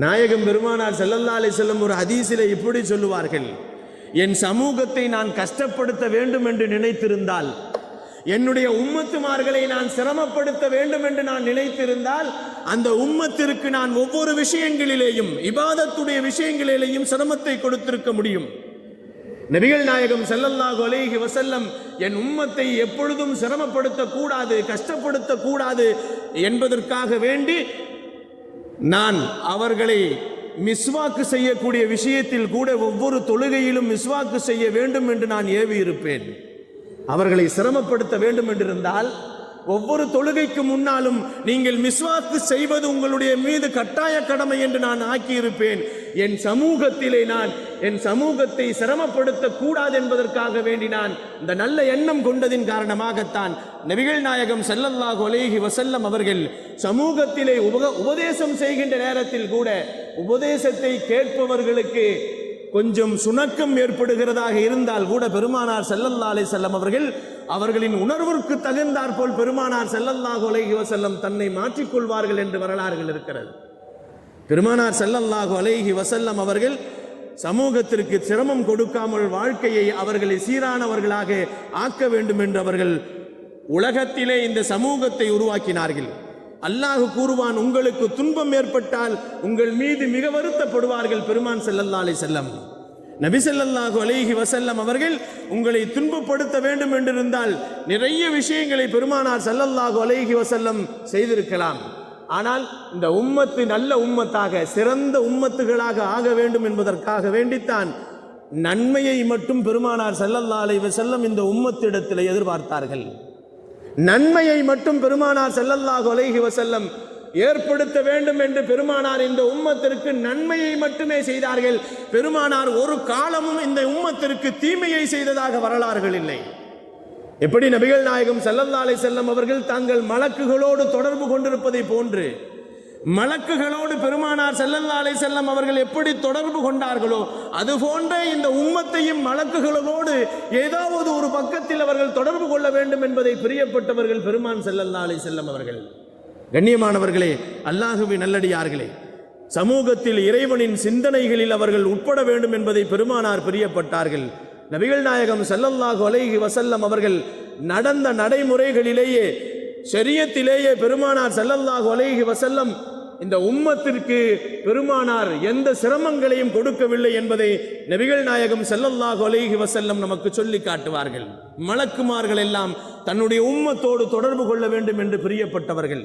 நாயகம் பெருமானார் செல்லல்லா அலைஹி செல்லும் ஒரு ஹதீஸிலே இப்படி சொல்லுவார்கள். என் சமூகத்தை நான் கஷ்டப்படுத்த வேண்டும் என்று நினைத்திருந்தால் என்னுடைய உம்மத்துமார்களை நான் சிரமப்படுத்த வேண்டும் என்று நான் நினைத்திருந்தால் அந்த உம்மத்திற்கு நான் ஒவ்வொரு விஷயங்களிலேயும் இபாதத்துடைய விஷயங்களிலேயும் சிரமத்தை கொடுத்திருக்க முடியும். நபிகள் நாயகம் செல்லல்லா அலைஹி வசல்லம் என் உம்மத்தை எப்பொழுதும் சிரமப்படுத்த கூடாது கஷ்டப்படுத்த கூடாது என்பதற்காக வேண்டி நான் அவர்களை மிஸ்வாக்கு செய்யக்கூடிய விஷயத்தில் கூட ஒவ்வொரு தொழுகையிலும் மிஸ்வாக்கு செய்ய வேண்டும் என்று நான் ஏவி இருப்பேன் அவர்களை சிரமப்படுத்த வேண்டும் என்றிருந்தால் ஒவ்வொரு தொழுகைக்கு முன்னாலும் நீங்கள் மிஸ்வாக்கு செய்வது உங்களுடைய மீது கட்டாய கடமை என்று நான் ஆக்கியிருப்பேன். என் சமூகத்திலே நான் என் சமூகத்தை சிரமப்படுத்த கூடாது என்பதற்காக வேண்டி நான் இந்த நல்ல எண்ணம் கொண்டதின் காரணமாகத்தான் நபிகள் நாயகம் ஸல்லல்லாஹு அலைஹி வசல்லம் அவர்கள் சமூகத்திலே உபக உபதேசம் செய்கின்ற நேரத்தில் கூட உபதேசத்தை கேட்பவர்களுக்கு கொஞ்சம் சுணக்கம் ஏற்படுகிறதாக இருந்தால் கூட பெருமானார் செல்லல்லா அலை செல்லம் அவர்கள் அவர்களின் உணர்விற்கு தகுந்தாற்போல் பெருமானார் ஸல்லல்லாஹு அலைஹி வசல்லம் தன்னை மாற்றிக்கொள்வார்கள் என்று வரலாறுகள் இருக்கிறது. பெருமானார் செல்லல்லாஹு அலைஹி வசல்லம் அவர்கள் சமூகத்திற்கு சிரமம் கொடுக்காமல் வாழ்க்கையை அவர்களை சீரானவர்களாக ஆக்க வேண்டும் என்று அவர்கள் உலகத்திலே இந்த சமூகத்தை உருவாக்கினார்கள். அல்லாஹ் கூறுவான் உங்களுக்கு துன்பம் ஏற்பட்டால் உங்கள் மீது மிக வருத்தப்படுவார்கள் பெருமான் ஸல்லல்லாஹு அலைஹி செல்லம் நபிசல்லாஹு ஸல்லல்லாஹு வசல்லம் அவர்கள் உங்களை துன்பப்படுத்த வேண்டும் என்றிருந்தால் நிறைய விஷயங்களை பெருமானார் சல்லல்லாஹு அலைஹி வசல்லம் செய்திருக்கலாம். ஆனால் இந்த உம்மத்து நல்ல உம்மத்தாக சிறந்த உம்மத்துகளாக ஆக வேண்டும் என்பதற்காக வேண்டித்தான் நன்மையை மட்டும் பெருமானார் செல்லல்லா அலைஹி செல்லம் இந்த உம்மத்திடத்தில் எதிர்பார்த்தார்கள். நன்மையை மட்டும் பெருமானார் செல்லல்லாஹு அலைஹி வசல்லம் ஏற்படுத்த வேண்டும் என்று பெருமானார் இந்த உம்மத்திற்கு நன்மையை மட்டுமே செய்தார்கள். பெருமானார் ஒரு காலமும் இந்த உம்மத்திற்கு தீமையை செய்ததாக வரலாறுகள் இல்லை. எப்படி நபிகள் நாயகம் ஸல்லல்லாஹு செல்லம் அவர்கள் தங்கள் மலக்குகளோடு தொடர்பு கொண்டிருப்பதை போன்று மலக்குகளோடு பெருமானார் ஸல்லல்லாஹு செல்லம் அவர்கள் எப்படி தொடர்பு கொண்டார்களோ அது போன்ற இந்த உம்மத்தையும் மலக்குகளோடு ஏதாவது ஒரு பக்கத்தில் அவர்கள் தொடர்பு கொள்ள வேண்டும் என்பதை பிரியப்பட்டவர்கள் பெருமான் ஸல்லல்லாஹு செல்லம் அவர்கள். கண்ணியமானவர்களே அல்லாஹுவி நல்லடியார்களே சமூகத்தில் இறைவனின் சிந்தனைகளில் அவர்கள் உட்பட வேண்டும் என்பதை பெருமானார் பிரியப்பட்டார்கள். நபிகள் நாயகம் சல்லல்லாஹு அலைஹி வசல்லம் அவர்கள் நடந்த நடைமுறைகளிலேயே சரியத்திலேயே பெருமானார் சல்லல்லாஹு அலைஹி வசல்லம் இந்த உம்மத்திற்கு பெருமானார் எந்த சிரமங்களையும் கொடுக்கவில்லை என்பதை நபிகள் நாயகம் செல்லல்லாஹு அலைஹி வசல்லம் நமக்கு சொல்லி காட்டுவார்கள். மலக்குமார்கள் எல்லாம் தன்னுடைய உம்மத்தோடு தொடர்பு கொள்ள வேண்டும் என்று பிரியப்பட்டவர்கள்.